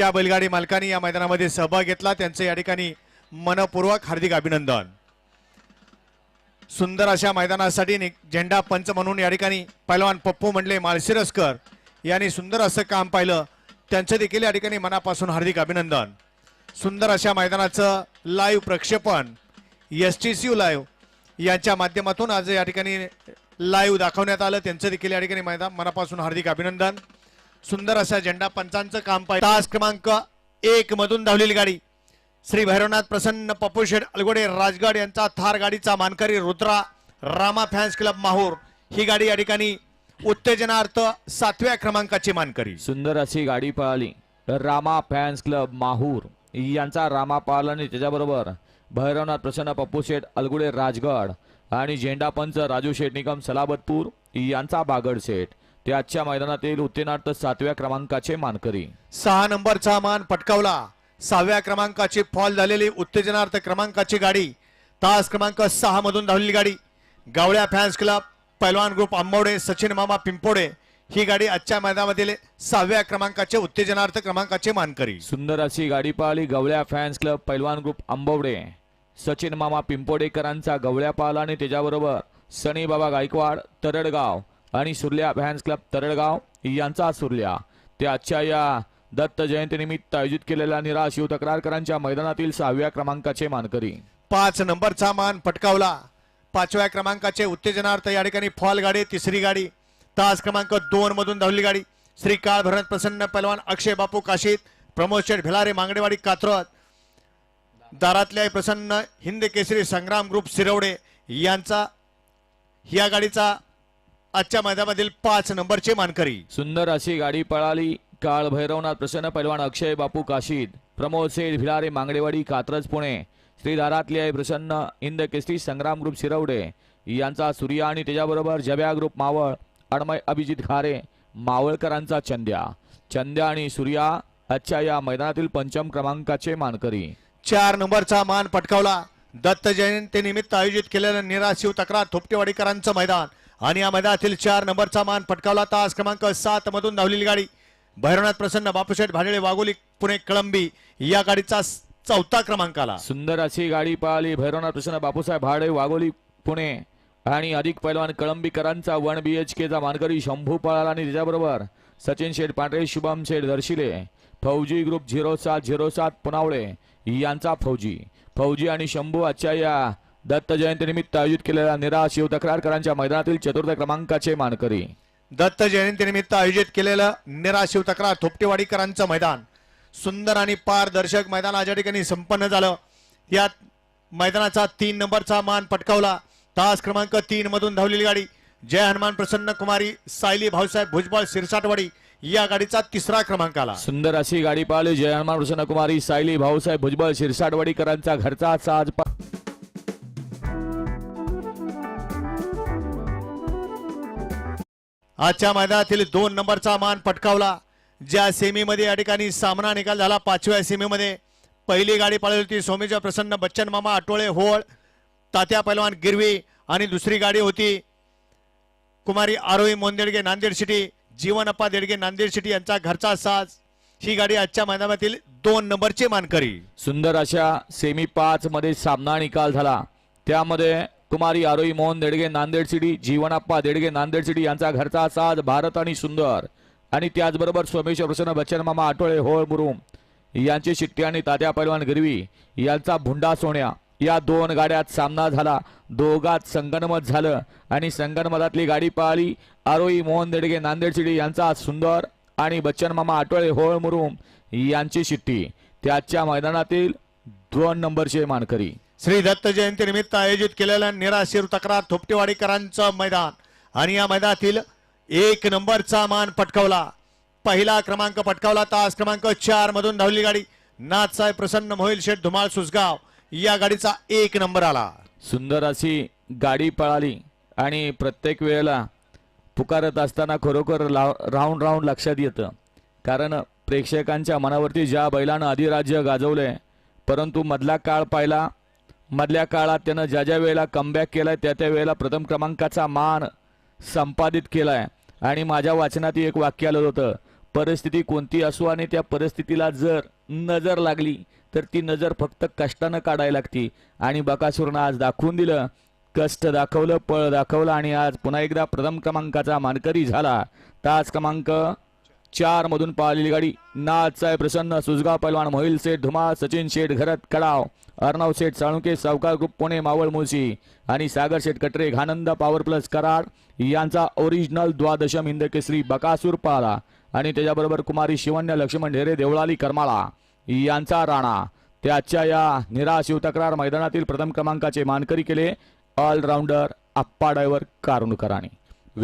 ज्या बैलगाडी मालकांनी या मैदानामध्ये सहभाग घेतला त्यांचं या ठिकाणी मनपूर्वक हार्दिक अभिनंदन. सुंदर अशा मैदानासाठी झेंडा पंच म्हणून या ठिकाणी पैलवान पप्पू म्हणले माळशिरसकर यांनी सुंदर असं काम पाहिलं. त्यांचं देखील या ठिकाणी मनापासून हार्दिक अभिनंदन. सुंदर अशा मैदानाचं लाईव्ह प्रक्षेपण एस टी सी लाईव्ह यांच्या माध्यमातून आज या ठिकाणी लाईव्ह दाखवण्यात आलं. त्यांचं देखील या ठिकाणी मैदान मनापासून हार्दिक अभिनंदन. सुंदर अशा झेंडा पंचांचं काम पाहिजे. तास क्रमांक एक मधून धावलेली गाडी. श्री भैरवनाथ प्रसन्न पप्पू शेठ अलगोडे राजगड यांचा थार गाडीचा मानकरी रुद्रा रामा फॅन्स क्लब माहूर. ही गाडी या ठिकाणी उत्तेजनार्थ सातव्या क्रमांकाची मानकरी. सुंदर अशी गाडी पळाली. Rama fans club Mahur. यांचा रामा पळाला आणि त्याच्याबरोबर भैरवनाथ प्रसन्न पप्पू शेठ अलगुडे राजगड आणि झेंडा पंच राजू शेठ निगम सलाबतपूर यांचा बागड शेठ. ते आजच्या मैदानातील उत्तीर्णार्थ सातव्या क्रमांकाचे मानकरी. सहा नंबरचा मान पटकावला. सहाव्या क्रमांकाची फॉल झालेली उत्तेजनार्थ क्रमांकाची गाडी. तास क्रमांक सहा मधून धावलेली गाडी. गावड्या फॅन्स क्लब पैलवान ग्रुप आंबवडे सचिन मामा पिंपोडे ही गाडी आजच्या मैदानामधील सहाव्या क्रमांकाचे उत्तेजनार्थ क्रमांकाचे मानकरी. सुंदर अशी गाडी पळाली गवळ्या फॅन्स क्लब पैलवान ग्रुप आंबवडे सचिन मामा पिंपोडेकरांचा गवळ्या पाला आणि त्याच्याबरोबर सनी बाबा गायकवाड तरडगाव. आणि सुरल्या फॅन्स क्लब तरळगाव यांचा सुरल्या. ते आजच्या या दत्त जयंतीनिमित्त आयोजित केलेल्या निरा शिव तक्रारकरांच्या मैदानातील सहाव्या क्रमांकाचे मानकरी. पाच नंबरचा मान पटकावला. पाचव्या क्रमांकाचे उत्तेजनार्थ या ठिकाणी फॉल गाडी तिसरी गाडी. तास क्रमांक दोन मधून धावली गाडी. श्री काळ भरत प्रसन्न पहलवान अक्षय बापू काशीत प्रमोद शेठ भिलारे मांगडेवाडी कात्रत दारातल्या प्रसन्न हिंद केसरी संग्राम ग्रुप सिरवडे यांचा या गाडीचा आजच्या मैदानामधील पाच नंबरचे मानकरी. सुंदर अशी गाडी पळाली काळ भैरवनाथ प्रसन्न पैलवान अक्षय बापू काशीद प्रमोद सेठ भिलारे मांगडेवाडी कात्रज पुणे श्रीधारातली आहे प्रसन्न इंद केसरी संग्राम ग्रुप शिरवडे यांचा सूर्या आणि त्याच्याबरोबर जब्या ग्रुप मावळ अडमय अभिजित खारे मावळकरांचा चंद्या. चंद्या आणि सूर्या आजच्या या मैदानातील पंचम क्रमांकाचे मानकरी. चार नंबरचा मान पटकावला. दत्त जयंती निमित्त आयोजित केलेलं निराशिव तक्रार थोपटेवाडीकरांचं मैदान. आणि या मैदानातील चार नंबरचा मान पटकावला तास क्रमांक सात मधून धावलेली गाडी भैरवनाथ प्रसन्न बापूशेठ भाडेळे वाघोली पुणे कळंबी या गाडीचा चौथा क्रमांक आला. सुंदर अशी गाडी पळाली भैरवनाथ प्रसन्न बापूसाहेब भाडे वाघोली पुणे आणि अधिक पैलवान कळंबीकरांचा वन बी एच केचा मानकरी शंभू पळाला आणि त्याच्याबरोबर सचिन शेठ पांढरे शुभम शेठ दर्शिले फौजी ग्रुप झिरो सात झिरो सात पुनावळे यांचा फौजी. फौजी आणि शंभू आजच्या या दत्त जयंतीनिमित्त आयोजित केलेल्या निरा शिव तक्रारकरांच्या मैदानातील चतुर्थ क्रमांकाचे मानकरी. दत्त जयंती निमित्त आयोजित केलेलं निराशिव तक्रार थोपटेवाडीकरांचं मैदान. सुंदर आणि पारदर्शक मैदान आज या ठिकाणी संपन्न झालं. यात मैदानाचा तीन नंबरचा मान पटकावला. तास क्रमांक तीन मधून धावलेली गाडी. जय हनुमान प्रसन्न कुमारी सायली भाऊसाहेब भुजबळ सिरसाटवाडी या गाडीचा तिसरा क्रमांक आला. सुंदर अशी गाडी पळाली. जय हनुमान प्रसन्न कुमारी सायली भाऊसाहेब भुजबळ शिरसाटवाडीकरांचा घरचा साज आजच्या मैदानातील दोन नंबरचा मान पटकावला. ज्या सेमीमध्ये या ठिकाणी सामना निकाल झाला पाचव्या सेमीमध्ये पहिली गाडी पाळली होती सोमेच्या प्रसन्न बच्चन मामा आटोळे होळ तात्या पैलवान गिरवी आणि दुसरी गाडी होती कुमारी आरोही मोंदेडगे नांदेड सिटी जीवनप्पा देडगे नांदेड सिटी यांचा घरचा साज. ही गाडी आजच्या मैदानातील दोन नंबरची मानकरी. सुंदर अशा सेमी पाच मध्ये सामना निकाल झाला. त्यामध्ये कुमारी आरोई मोहन देडगे नांदेड सिटी जीवनाप्पा देडगे नांदेड सिटी यांचा घरचा साज भारत आणि सुंदर. आणि त्याचबरोबर सोमेश्वर प्रसन्न बच्चन मामा आठवळे होळ मुरुम यांची शिट्टी आणि तात्या पैलवान गिरवी यांचा भुंडा सोन्या या दोन गाड्यात सामना झाला. दोघात संगनमत झालं आणि संगनमतातली गाडी पळाली आरोई मोहन देडगे नांदेड सिटी यांचा सुंदर आणि बच्चन मामा आटोळे होळ मुरुम यांची शिट्टी. त्याच्या मैदानातील दोन नंबरचे मानकरी. श्री दत्त जयंती निमित्त आयोजित केलेलं निराशीर तक्रार थोपटेवाडीकरांचं मैदान. आणि या मैदानातील एक नंबरचा मान पटकावला. पहिला क्रमांक पटकावला. तास क्रमांक चार मधून धावली गाडी नाथसाहेब प्रसन्न मोहिल शेठ धुमाळ सुसगाव या गाडीचा एक नंबर आला. सुंदर अशी गाडी पळाली आणि प्रत्येक वेळेला पुकारत असताना खरोखर राऊंड राऊंड लक्षात येतं. कारण प्रेक्षकांच्या मनावरती ज्या बैलानं अधिराज्य गाजवलंय परंतु मधला काळ पाहिला मधल्या काळात त्यानं ज्या ज्या वेळेला कमबॅक केलाय त्या त्या वेळेला प्रथम क्रमांकाचा मान संपादित केलाय. आणि माझ्या वाचनात एक वाक्य आलं होतं परिस्थिती कोणती असो आणि त्या परिस्थितीला जर नजर लागली तर ती नजर फक्त कष्टानं काढायला लागती. आणि बकासूरनं आज दाखवून दिलं कष्ट दाखवलं पळ दाखवलं आणि आज पुन्हा एकदा प्रथम क्रमांकाचा मानकरी झाला. तास क्रमांक चार मधून पाहिलेली गाडी नाच आहे प्रसन्न सुजगाव पैलवान मोहिल सेठ धुमा सचिन शेठ घरत कडाव. अर्णव शेठ साळुंके सावकार ग्रुप पुणे मावळ मुळशी आणि सागर शेठ कटरे घानंद पॉवर प्लस कराड यांचा ओरिजिनल द्वादशम इंद्रकेसरी बकासूर पाला आणि त्याच्याबरोबर कुमारी शिवण्य लक्ष्मण ढेरे देवळाली करमाळा यांचा राणा. त्याच्या या निराश तक्रार मैदानातील प्रथम क्रमांकाचे मानकरी केले. ऑलराऊंडर आप्पा डायव्हर कारुणकरांनी